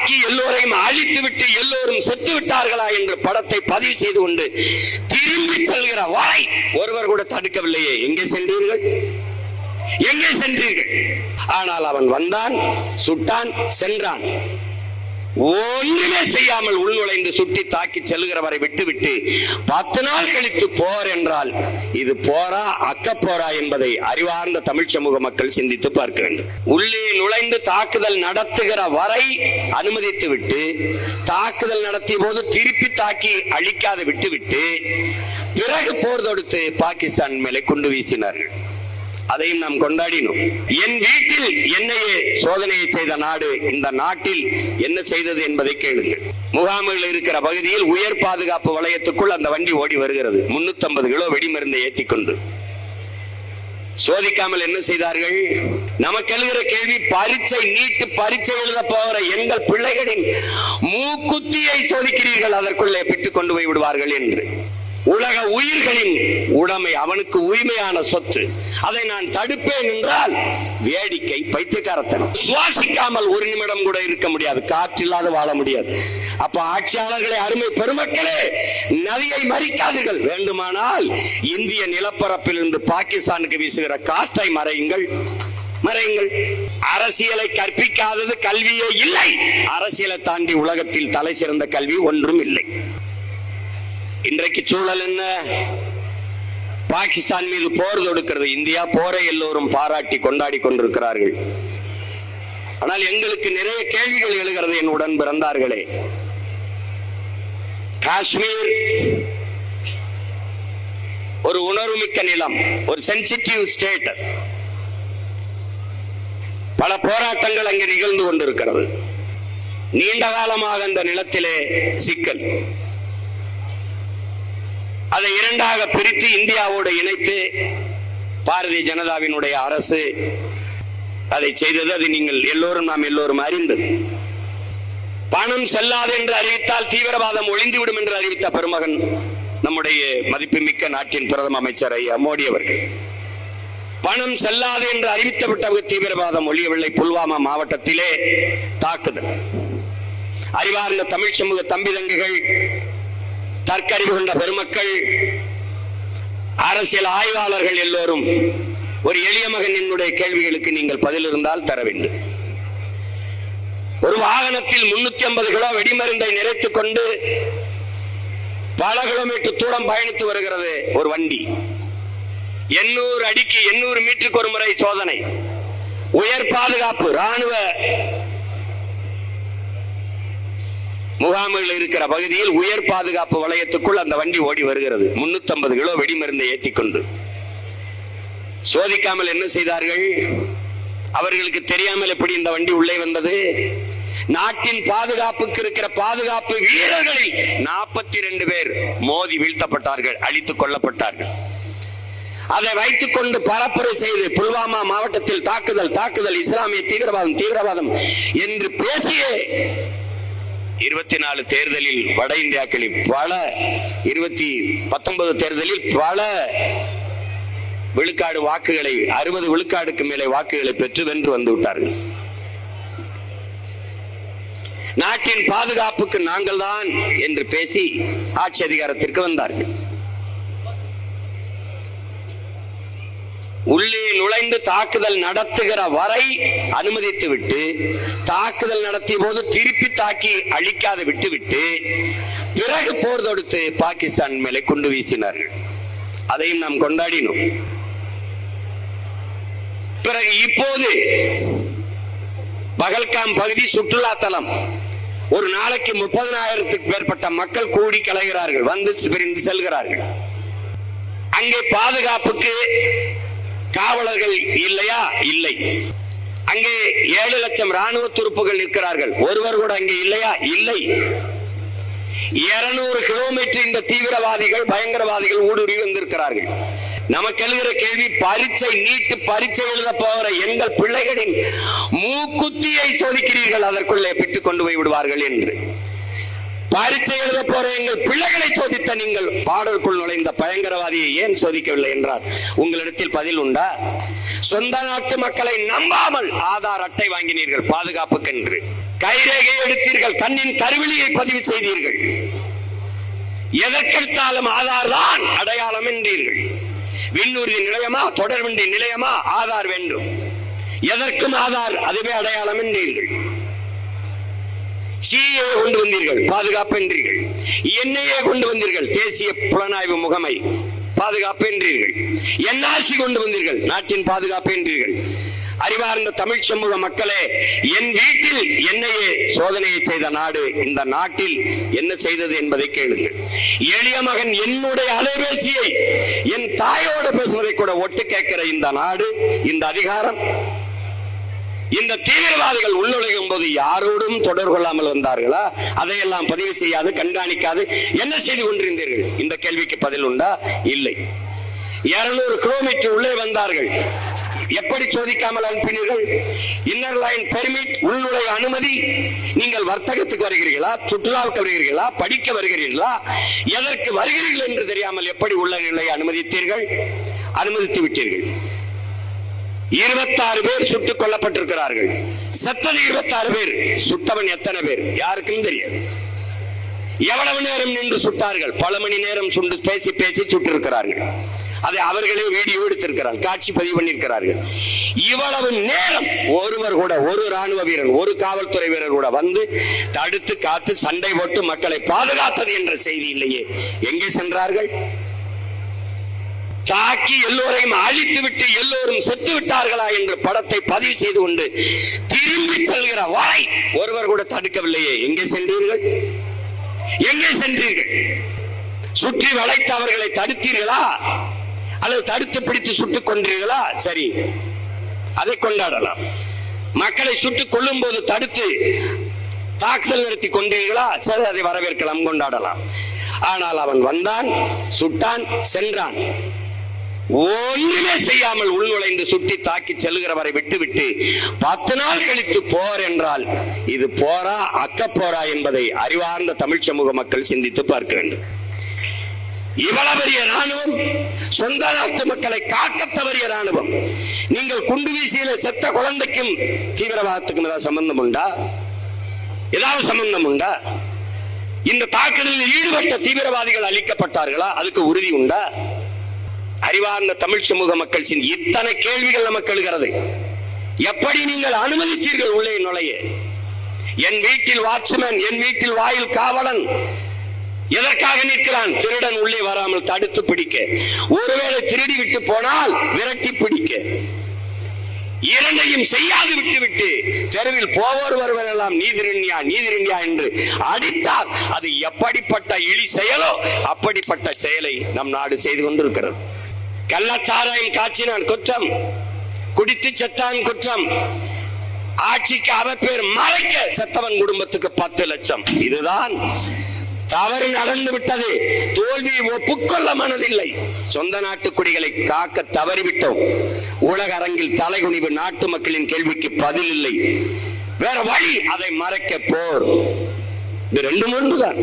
தாக்கி எல்லோரையும் அழித்துவிட்டு எல்லோரும் செத்து விட்டார்களா என்று படத்தை பதிவு செய்து கொண்டு திரும்பி செல்கிற வரை ஒருவர் கூட தடுக்கவில்லையே. எங்கே சென்றீர்கள்? எங்கே சென்றீர்கள்? ஆனால் அவன் வந்தான் சுட்டான் சென்றான். ஒன்றுமே செய்யாமல் உள்நுழைந்து சுட்டி தாக்கி செல்கிறவரை விட்டுவிட்டு பத்து நாள் கழித்து போர் என்றால் இது போரா அக்க போரா என்பதை அறிவார்ந்த தமிழ் சமூக மக்கள் சிந்தித்து பார்க்க வேண்டும் உள்ளே நுழைந்து தாக்குதல் நடத்துகிற வரை அனுமதித்து விட்டு தாக்குதல் நடத்திய போது திருப்பி தாக்கி அழிக்காது விட்டுவிட்டு பிறகு போர் தொடுத்து பாகிஸ்தான் மேலே குண்டு வீசினார்கள். அதையும் நாம் கொண்டாடினோம். என் வீட்டில் என்னையே சோதனையை செய்த நாடு இந்த நாட்டில் என்ன செய்தது என்பதை கேளுங்கள். முகாம்கள் இருக்கிற பகுதியில் உயர் பாதுகாப்பு வளையத்துக்குள் அந்த வண்டி ஓடி வருகிறது. 350 கிலோ வெடிமருந்தை ஏற்றி கொண்டு சோதிக்காமல் என்ன செய்தார்கள்? நமக்கு எழுகிற கேள்வி பரீட்சை நீட்டு பரீட்சை எழுத போகிற எங்கள் பிள்ளைகளின் மூக்குத்தியை சோதிக்கிறீர்கள் அதற்குள்ளே பிட்டுக் கொண்டு போய் விடுவார்கள் என்று. உலக உயிர்களின் உடைமை அவனுக்கு உரிமையான சொத்து. அதை நான் தடுப்பேன் என்றால் வேடிக்கை பைத்தியக்காரத்தனம். சுவாசிக்காமல் ஒரு நிமிடம் கூட இருக்க முடியாது. காற்றில்லாத வாழ முடியாது. அப்ப ஆட்சியாளர்களை அருமை பெருமக்களே நதியை மறிக்காதீர்கள். வேண்டுமானால் இந்திய நிலப்பரப்பில் இருந்து பாகிஸ்தானுக்கு வீசுகிற காற்றை மறையுங்கள். மறையுங்கள். அரசியலை கற்பிக்காதது கல்வியே இல்லை. அரசியலை தாண்டி உலகத்தில் தலை சிறந்த கல்வி ஒன்றும் இல்லை. இன்றைக்கு சூழல் என்ன? பாகிஸ்தான் மீது போர் தொடுக்கிறது. இந்தியா போரை எல்லோரும் பாராட்டி கொண்டாடி கொண்டிருக்கிறார்கள். ஆனால் எங்களுக்கு நிறைய கேள்விகள் எழுகிறது என் உடன் பிறந்தார்களே. காஷ்மீர் ஒரு உணர்வுமிக்க நிலம் ஒரு சென்சிட்டிவ் ஸ்டேட் பல போராட்டங்கள் அங்கே நிகழ்ந்து கொண்டிருக்கிறது. நீண்ட காலமாக அந்த நிலத்திலே சிக்கல். அதை இரண்டாக பிரித்து இந்தியாவோடு இணைத்து பாரதிய ஜனதாவினுடைய அரசு அதை செய்தது. அது நீங்கள் எல்லோரும் நாம் எல்லோரும் அறிந்தது. பணம் செல்லாது என்று அறிவித்தால் தீவிரவாதம் ஒளிந்துவிடும் என்று அறிவித்த பெருமகன் நம்முடைய மதிப்புமிக்க நாட்டின் பிரதம அமைச்சர் ஐயா மோடி அவர்கள். பணம் செல்லாது என்று அறிவித்து விட்டவர்கள் தீவிரவாதம் ஒழியவில்லை. புல்வாமா மாவட்டத்திலே தாக்குதல். அறிவார்ந்த தமிழ் சமூக தம்பி தங்குகள் தற்கறிவு கொண்ட பெருமக்கள் அரசியல் ஆய்வாளர்கள் எல்லோரும் ஒரு எளிய மகன் என்னுடைய கேள்விகளுக்கு நீங்கள் பதில் இருந்தால் தர வேண்டும். ஒரு வாகனத்தில் முன்னூத்தி ஐம்பது கிலோ வெடிமருந்தை நிறைத்துக் கொண்டு பல கிலோமீட்டர் தூரம் பயணித்து வருகிறது ஒரு வண்டி. எண்ணூறு அடிக்கு எண்ணூறு மீட்டருக்கு ஒரு முறை சோதனை. உயர் பாதுகாப்பு ராணுவ முகாம்கள் இருக்கிற பகுதியில் உயர் பாதுகாப்பு வளையத்துக்குள் அந்த வண்டி ஓடி வருகிறது. 350 கிலோ வெடிமருந்தை ஏற்றி கொண்டு சோதிக்காமல் என்ன செய்தார்கள்? அவர்களுக்கு தெரியாமல் எப்படி இந்த வண்டி உள்ளே வந்தது? நாட்டின் பாதுகாப்புக்கு இருக்கிற பாதுகாப்பு வீரர்களில் நாற்பத்தி ரெண்டு பேர் மோதி வீழ்த்தப்பட்டார்கள் அழித்துக் கொல்லப்பட்டார்கள். அதை வைத்துக் கொண்டு பரப்புரை செய்து புல்வாமா மாவட்டத்தில் தாக்குதல் தாக்குதல் இஸ்லாமிய தீவிரவாதம் தீவிரவாதம் என்று பேசியே இருபத்தி நாலு தேர்தலில் வட இந்தியாக்களில் பல இருபத்தி பத்தொன்பது தேர்தலில் பல விழுக்காடு வாக்குகளை அறுபது விழுக்காடுக்கு மேலே வாக்குகளை பெற்று வென்று வந்து விட்டார்கள். நாட்டின் பாதுகாப்புக்கு நாங்கள் தான் என்று பேசி ஆட்சி அதிகாரத்திற்கு வந்தார்கள். உள்ளே நுழைந்து தாக்குதல் நடத்துகிற வரை அனுமதித்து விட்டு தாக்குதல் நடத்திய போது திருப்பி தாக்கி அழிக்காது விட்டுவிட்டு பிறகு போர் தொடுத்து பாகிஸ்தான் மேலே குண்டு வீசினார்கள். அதையும் நாம் கொண்டாடினோம். பிறகு இப்போது பகல்காம் பகுதி சுற்றுலா தலம். ஒரு நாளைக்கு முப்பதனாயிரத்துக்கு மேற்பட்ட மக்கள் கூடி கலைகிறார்கள் வந்து பிரிந்து செல்கிறார்கள். அங்கே பாதுகாப்புக்கு காவலர்கள் இல்லையா? இல்லை. அங்கே ஏழு லட்சம் ராணுவ துருப்புகள் நிற்கிறார்கள். ஒருவர் கூட அங்கே இல்லையா? இல்லை. இருநூறு கிலோமீட்டர் இந்த தீவிரவாதிகள் பயங்கரவாதிகள் ஊடுருவி வந்திருக்கிறார்கள். நமக்கு எழுகிற கேள்வி பரீட்சை நீட்டு பரீட்சை எழுத போகிற எங்கள் பிள்ளைகளின் மூக்குத்தியை சோதிக்கிறீர்கள் அதற்குள்ளே பிட்டுக் கொண்டு போய் விடுவார்கள் என்று. பரீட்சை எழுத போற எங்கள் பிள்ளைகளை சோதித்த நீங்கள். பாடலுக்குள் நுழைந்த பயங்கரவாதியை ஏன் சோதிக்கவில்லை என்றால் உங்களிடத்தில் பதில் உண்டா? சொந்த நாட்டு மக்களை நம்பாமல் ஆதார் அட்டை வாங்கினீர்கள் பாதுகாப்புக்கென்று. கைரேகை எடுத்தீர்கள் கண்ணின் கருவிழியை பதிவு செய்தீர்கள். எதற்கெடுத்தாலும் ஆதார் தான் அடையாளம் என்றீர்கள். விண்ணூர்தி நிலையமா தொடர்வண்டி நிலையமா ஆதார் வேண்டும். எதற்கும் ஆதார் அதுவே அடையாளம் என்றீர்கள். சிஏ கொண்டு வந்தீர்கள் பாதுகாப்பு என்றீர்கள் என்ஐஏ கொண்டு வந்தீர்கள் தேசிய புலனாய்வு முகமை பாதுகாப்பு என்றீர்கள் என்ஆர்சி கொண்டு வந்தீர்கள் நாட்டின் பாதுகாப்பு என்றீர்கள் அறிவார்ந்த தமிழ் சமூக மக்களே என் வீட்டில் என்னையே சோதனையை செய்த நாடு இந்த நாட்டில் என்ன செய்தது என்பதை கேளுங்கள். எளிய மகன் என்னுடைய அலைபேசியை என் தாயோடு பேசுவதை கூட ஒட்டு கேட்கிற இந்த நாடு இந்த அதிகாரம் இந்த தீவிரவாதிகள் உள்ளுலக அப்போது யாரோடும் தொடர்பு கொள்ளாமல் வந்தார்களா? அதையெல்லாம் பதிவு செய்யாது கண்காணிக்காது. என்ன செய்து கொண்டிருந்தீர்கள்? இந்த கேள்விக்கு பதில் உண்டா? இல்லை. இருநூறு கிலோமீட்டர் உள்ளே வந்தார்கள். எப்படி சோதிக்காமல் அனுப்பினீர்கள்? இன்னர் லைன் பெர்மிட் உள்நுழைவு அனுமதி. நீங்கள் வர்த்தகத்துக்கு வருகிறீர்களா? சுற்றுலாவுக்கு வருகிறீர்களா? படிக்க வருகிறீர்களா? எதற்கு வருகிறீர்கள் என்று தெரியாமல் எப்படி உள்ள நிலையை அனுமதித்தீர்கள்? அனுமதித்து விட்டீர்கள். இருபத்தாறு பேர் சுட்டுக் கொல்லப்பட்டிருக்கிறார்கள். செத்தது இருபத்தாறு பேர். சுட்டவன் எத்தனை பேர்? யாருக்கும் தெரியாது. எவ்வளவு நேரம் நின்று சுட்டார்கள்? பல மணி நேரம் சுண்டு பேசி பேசி சுட்டிருக்கிறார்கள். அதை அவர்களே வீடியோ எடுத்திருக்கிறார்கள் காட்சி பதிவு பண்ணியிருக்கிறார்கள். இவ்வளவு நேரம் ஒருவர் கூட ஒரு ராணுவ வீரன் ஒரு காவல்துறை வீரர் கூட வந்து தடுத்து காத்து சண்டை போட்டு மக்களை பாதுகாத்தது என்ற செய்தி இல்லையே. எங்கே சென்றார்கள்? தாக்கி எல்லோரையும் அழித்து விட்டு எல்லோரும் செத்து விட்டார்களா என்று படத்தை பதிவு செய்து கொண்டு திரும்பி செல்கிற வரை ஒருவர் கூட தடுக்கவில்லையே. எங்கே சென்றீர்கள்? எங்கே சென்றீர்கள்? சுற்றி வளைத்து அவர்களை தடுத்தீர்களா? அல்லது தடுத்து பிடித்து சுட்டுக் கொன்றீர்களா? சரி அதை கொண்டாடலாம். மக்களை சுட்டுக் கொள்ளும் போது தடுத்து தாக்குதல் நடத்தி கொண்டீர்களா? சரி அதை வரவேற்கலாம் கொண்டாடலாம். ஆனால் அவன் வந்தான் சுட்டான் சென்றான். ஒன்றுமே செய்யாமல் உள்நுழைந்து சுட்டி தாக்கி செல்கிறவரை விட்டுவிட்டு பத்து நாள் கழித்து போர் என்றால் இது போரா அக்க போரா என்பதை அறிவார்ந்த தமிழ் சமூக மக்கள் சிந்தித்து பார்க்க வேண்டும். இவ்வளவு பெரிய ராணுவம் சொந்த நாட்டு மக்களை காக்க தவறிய ராணுவம் நீங்கள் குண்டு வீசியில செத்த குழந்தைக்கும் தீவிரவாதத்துக்கும் ஏதாவது சம்பந்தம் உண்டா? ஏதாவது சம்பந்தம் உண்டா? இந்த தாக்குதலில் ஈடுபட்ட தீவிரவாதிகள் அளிக்கப்பட்டார்களா அதுக்கு உறுதி உண்டா? அறிவார்ந்த தமிழ் சமூக மக்கள் இத்தனை கேள்விகள் நமக்கு எழுகிறது. எப்படி நீங்கள் அனுமதித்தீர்கள் உள்ளே நுழைய? என் வீட்டில் வாட்ச்மேன் என் வீட்டில் வாயில் காவலன் எதற்காக நிற்கிறான்? திருடன் உள்ளே வராமல் தடுத்து பிடிக்க. ஒருவேளை திருடி விட்டு போனால் விரட்டி பிடிக்க. இரண்டையும் செய்யாது விட்டுவிட்டு தெருவில் போவோர் வருவர் எல்லாம் நீதிரண்யா நீதிரண்யா என்று அடித்தால் அது எப்படிப்பட்ட இழி செயலோ அப்படிப்பட்ட செயலை நம் நாடு செய்து கொண்டிருக்கிறது. கள்ளச்சாராயம் காய்ச்சினான் குற்றம். குடித்து செத்தான் குற்றம். ஆட்சிக்கு அவப்பேர் மறைக்க செத்தவன் குடும்பத்துக்கு பத்து லட்சம். இதுதான் தவறு நடந்து விட்டது. தோல்வி ஒப்புக்கொள்ள மனதில்லை. சொந்த நாட்டு குடிகளை காக்க தவறிவிட்டோம். உலக அரங்கில் தலைகுனிவு நாட்டு மக்களின் கேள்விக்கு பதில் இல்லை. வேற வழி அதை மறைக்க போர். இது ரெண்டும் ஒன்றுதான்.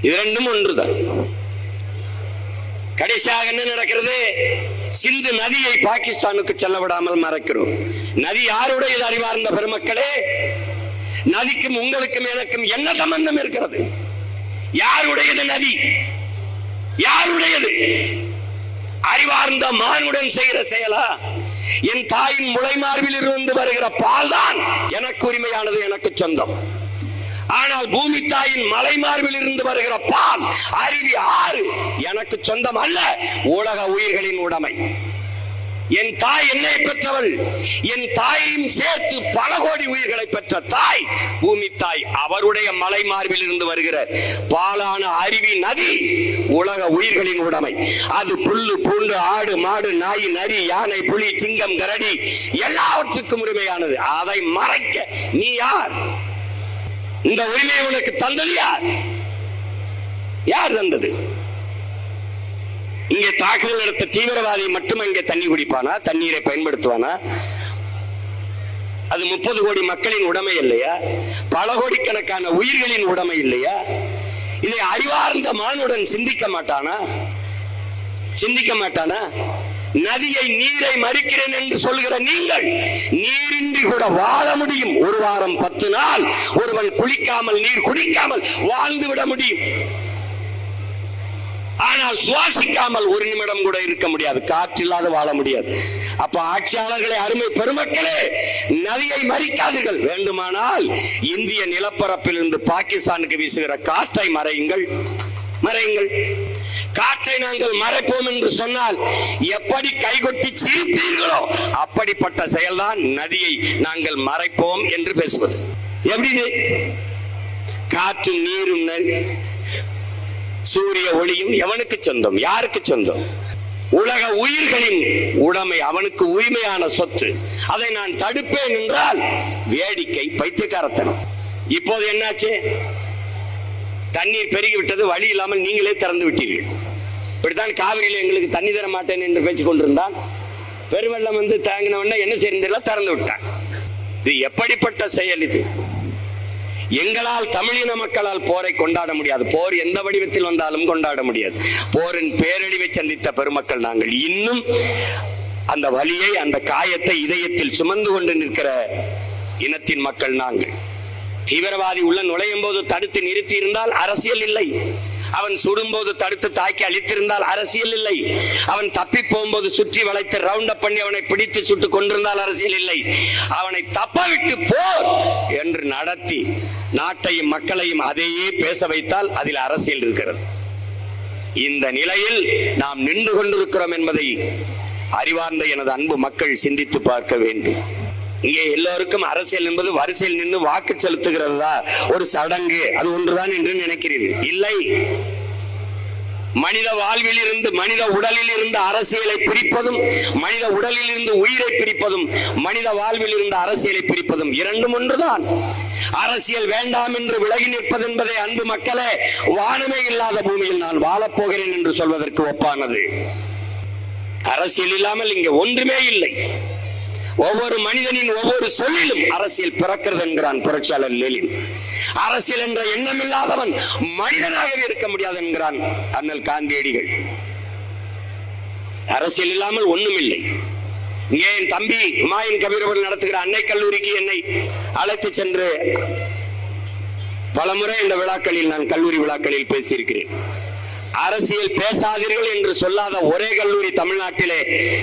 இது ரெண்டும் ஒன்றுதான். கடைசியாக என்ன நடக்கிறது? சிந்து நதியை பாகிஸ்தானுக்கு செல்ல விடாமல் மறக்கிறோம். நதி யாருடையது அறிவார்ந்த பெருமக்களே? நதிக்கும் உங்களுக்கும் எனக்கும் என்ன சம்பந்தம் இருக்கிறது? யாருடையது நதி? யாருடையது? அறிவார்ந்த மானுடன் செய்கிற செயலா? என் தாயின் முளைமார்பில் இருந்து வருகிற பால் தான் எனக்கு உரிமையானது எனக்கு சொந்தம். ஆனால் பூமி தாயின் மலைமார்பில் இருந்து வருகிற பால் அருவி ஆறு எனக்கு சொந்தம் அல்ல. உலக உயிர்களின் உடைமை. என் தாய் என்னை பெற்றவள். என் தாயையும் சேர்த்து பல கோடி உயிர்களை பெற்ற தாய் பூமி தாய் அவருடைய மலை மார்பில் இருந்து வருகிற பாலான அருவி நதி உலக உயிர்களின் உடைமை. அது புல்லு பூண்டு ஆடு மாடு நாய் நரி யானை புலி சிங்கம் கரடி எல்லாவற்றுக்கும் உரிமையானது. அதை மறைக்க நீ யார்? இந்த உரிமையை உனக்கு தந்தது யார்? யார் தந்தது? இங்கே தாக்குதல் நடத்த தீவிரவாதி மட்டும் இங்கே தண்ணி குடிப்பானா? தண்ணீரை பயன்படுத்துவானா? அது முப்பது கோடி மக்களின் உடைமை இல்லையா? பல கோடிக்கணக்கான உயிர்களின் உடைமை இல்லையா? இதை அறிவார்ந்த மானுடன் சிந்திக்க மாட்டானா? சிந்திக்க மாட்டானா? நதியை நீரை மறிக்கிறேன் என்று சொல்கிற நீங்கள் நீரின்றி கூட வாழ முடியும். ஒரு வாரம் பத்து நாள் ஒருவன் குளிக்காமல் நீர் குடிக்காமல் வாழ்ந்து விட முடியும். ஆனால் சுவாசிக்காமல் ஒரு நிமிடம் கூட இருக்க முடியாது. காற்றில்லாத வாழ முடியாது. அப்ப ஆட்சியாளர்களே அருமை பெருமக்களே நதியை மறிக்காதீர்கள். வேண்டுமானால் இந்திய நிலப்பரப்பில் இருந்து பாகிஸ்தானுக்கு வீசுகிற காற்றை மறையுங்கள். மறையுங்கள். காற்றை நாங்கள் மறைப்போம் என்று சொன்னால் எப்படி கைகொட்டி சிரிப்பீர்களோ அப்படிப்பட்ட செயல்தான் நதியை நாங்கள் மறைப்போம் என்று பேசுவது. எப்படி காற்று காற்றும் நீரும் சூரிய ஒளியும் எவனுக்கு சொந்தம்? யாருக்கு சொந்தம்? உலக உயிர்களின் உடைமை அவனுக்கு உரிமையான சொத்து. அதை நான் தடுப்பேன் என்றால் வேடிக்கை பைத்தியக்காரத்தனம். இப்போது என்னாச்சு? தண்ணீர் பெருகி விட்டது வழி இல்லாமல் நீங்களே திறந்து விட்டீர்கள். இப்படித்தான் காவிரியில் எங்களுக்கு தண்ணி தர மாட்டேன் என்று பேச்சு கொண்டிருந்தான் பெருவெள்ளம் வந்து தாங்கின உடனே என்ன செய்யறதில்ல திறந்து விட்டான். இது எப்படிப்பட்ட செயல் இது? எங்களால் தமிழின மக்களால் போரை கொண்டாட முடியாது. போர் எந்த வடிவத்தில் வந்தாலும் கொண்டாட முடியாது. போரின் பேரழிவை சந்தித்த பெருமக்கள் நாங்கள் இன்னும் அந்த வலியை அந்த காயத்தை இதயத்தில் சுமந்து கொண்டு நிற்கிற இனத்தின் மக்கள் நாங்கள். தீவிரவாதி உள்ள நுழையும் போது தடுத்து நிறுத்தி இருந்தால் அரசியல் இல்லை. அவன் சுடும்போது தடுத்து தாக்கி அழித்திருந்தால் அரசியல் இல்லை. அவன் தப்பி போகும்போது சுற்றி வளைத்து ரவுண்ட் அப் பண்ணி அவனை பிடித்து சுட்டு கொண்டிருந்தால் அரசியல் இல்லை. அவனை தப்ப விட்டு போர் என்று நடத்தி நாட்டையும் மக்களையும் அதையே பேச வைத்தால் அதில் அரசியல் இருக்கிறது. இந்த நிலையில் நாம் நின்று கொண்டிருக்கிறோம் என்பதை அறிவார்ந்த எனது அன்பு மக்கள் சிந்தித்து பார்க்க வேண்டும். இங்கே எல்லோருக்கும் அரசியல் என்பது வரிசையில் நின்று வாக்கு செலுத்துகிறதா? ஒரு சடங்கு. அது ஒன்றுதான் என்று நினைக்கிறீர்கள். இல்லை. மனித வாழ்வில் இருந்து மனித உடலில் இருந்து அரசியலை பிரிப்பதும் மனித உடலில் இருந்து உயிரை பிரிப்பதும் மனித வாழ்வில் இருந்து அரசியலை பிரிப்பதும் இரண்டும் ஒன்றுதான். அரசியல் வேண்டாம் என்று விலகி நிற்பது என்பதை அன்பு மக்களே வானமே இல்லாத பூமியில் நான் வாழப் போகிறேன் என்று சொல்வதற்கு ஒப்பானது. அரசியல் இல்லாமல் இங்கே ஒன்றுமே இல்லை. ஒவ்வொரு மனிதனின் ஒவ்வொரு சொல்லிலும் அரசியல் பிறக்கிறது என்கிறான் புரட்சியாளர் லெலின். அரசியல் என்ற எண்ணம் இல்லாதவன் மனிதனாகவே இருக்க முடியாது என்கிறான் அண்ணல் காந்தியடிகள். அரசியல் இல்லாமல் ஒண்ணும் இல்லை இங்கே என் தம்பி ஹுமாயூன் கபீர் அவர்கள் நடத்துகிற அன்னை கல்லூரிக்கு என்னை அழைத்து சென்று பலமுறை இந்த விழாக்களில் நான் கல்லூரி விழாக்களில் பேசியிருக்கிறேன். அரசியல் பேசாதீர்கள் என்று சொல்லாத ஒரே கல்லூரி தமிழ்நாட்டிலே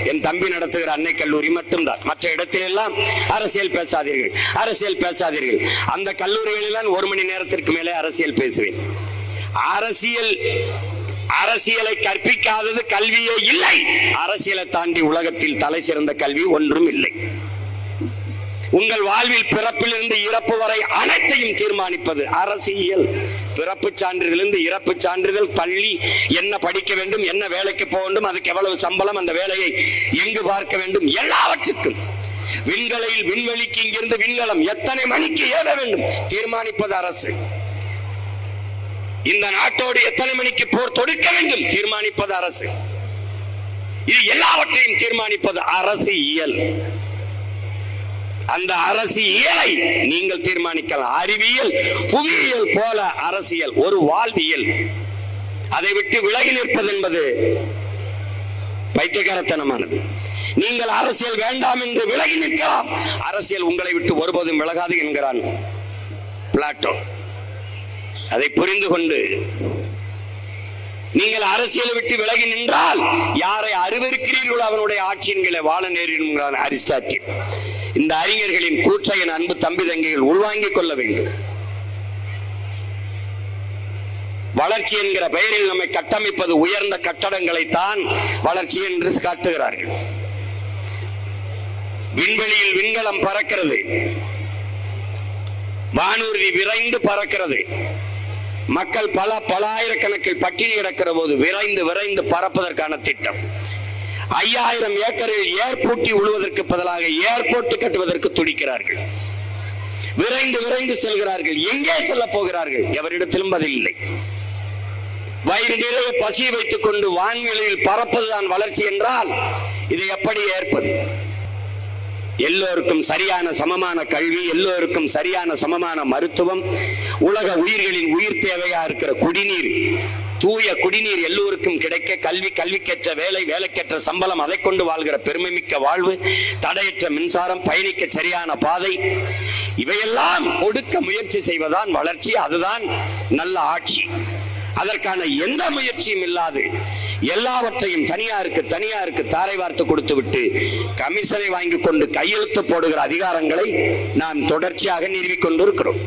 என் தம்பி நடத்துகிற அன்னை கல்லூரி மட்டும்தான். மற்ற இடத்திலெல்லாம் அரசியல் பேசாதீர்கள். அரசியல் பேசாதீர்கள். அந்த கல்லூரிகளில் ஒரு மணி நேரத்திற்கு மேலே அரசியல் பேசுவேன். அரசியல் அரசியலை கற்பிக்காதது கல்வியே இல்லை. அரசியலை தாண்டி உலகத்தில் தலை சிறந்த கல்வி ஒன்றும் இல்லை. உங்கள் வாழ்வில் பிறப்பிலிருந்து இறப்பு வரை அனைத்தையும் தீர்மானிப்பது அரசியல். பிறப்பு சான்றிதழிலிருந்து இறப்பு சான்றிதழ் பள்ளி என்ன படிக்க வேண்டும் என்ன வேலைக்கு போக வேண்டும் அதுக்கு எவ்வளவு சம்பளம் அந்த வேலையை எங்கு பார்க்க வேண்டும் எல்லாவற்றுக்கும் விண்கலையில் விண்வெளிக்கு இங்கிருந்து விண்கலம் எத்தனை மணிக்கு ஏற வேண்டும் தீர்மானிப்பது அரசு. இந்த நாட்டோடு எத்தனை மணிக்கு போர் தொடுக்க வேண்டும் தீர்மானிப்பது அரசு. இது எல்லாவற்றையும் தீர்மானிப்பது அரசியல். அந்த அரசியலை நீங்கள் தீர்மானிக்கலாம். அறிவியல் புவியியல் போல அரசியல் ஒரு வாழ்வியல். அதை விட்டு விலகி நிற்பது என்பது பைத்தியகாரத்தனமானது நீங்கள் அரசியல் வேண்டாம் என்று விலகி நிற்கலாம். அரசியல் உங்களை விட்டு ஒருபோதும் விலகாது என்கிறான் பிளாட்டோ. அதை புரிந்து கொண்டு நீங்கள் அரசியலை விட்டு விலகி நின்றால் யாரை அறிவிருக்கிறீர்களோ அவனுடைய ஆட்சியின் வாழ நேரிடும் அரிஸ்டாட்டில். இந்த அறிஞர்களின் கூற்றை என் அன்பு தம்பி தங்கைகள் உள்வாங்கிக் கொள்ள வேண்டும். வளர்ச்சி என்கிற பெயரில் நம்மை கட்டமைப்பது உயர்ந்த கட்டடங்களை தான் வளர்ச்சி என்று காட்டுகிறார்கள். விண்வெளியில் விண்கலம் பறக்கிறது. வானூர்தி விரைந்து பறக்கிறது. மக்கள் பல பலாயிரக்கணக்கில் பட்டினி கிடக்கிற போது விரைந்து விரைந்து பறப்பதற்கான திட்டம். ஐயாயிரம் ஏக்கரில் ஏர்போர்ட்டி உழுவதற்கு பதிலாக ஏர்போர்ட் கட்டுவதற்கு துடிக்கிறார்கள். விரைந்து விரைந்து செல்கிறார்கள். எங்கே செல்ல போகிறார்கள்? எவரிடத்திலும் பதில் இல்லை வயிறு நிறைய பசியை வைத்துக் கொண்டு வான்வெளியில் பறப்பதுதான் வளர்ச்சி என்றால் இதை எப்படி ஏற்பது? எல்லோருக்கும் சரியான சமமான கல்வி எல்லோருக்கும் சரியான சமமான மருத்துவம் உலக உயிர்களின் உயிர் தேவையா இருக்கிற குடிநீர் தூய குடிநீர் எல்லோருக்கும் கிடைக்க கல்வி கல்விக்கேற்ற வேலை வேலைக்கேற்ற சம்பளம் அதை கொண்டு வாழ்கிற பெருமை மிக்க வாழ்வு தடையற்ற மின்சாரம் பயணிக்க சரியான பாதை இவையெல்லாம் கொடுக்க முயற்சி செய்வதான் வளர்ச்சி அதுதான் நல்ல ஆட்சி. அதற்கான எந்த முயற்சியும் இல்லாது எல்லாவற்றையும் தனியாருக்கு தனியாருக்கு தாரை வார்த்து கொடுத்து விட்டு கமிஷனை வாங்கி கொண்டு கையெழுத்து போடுகிற அதிகாரங்களை நாம் தொடர்ச்சியாக நிறுவிக் கொண்டிருக்கிறோம்.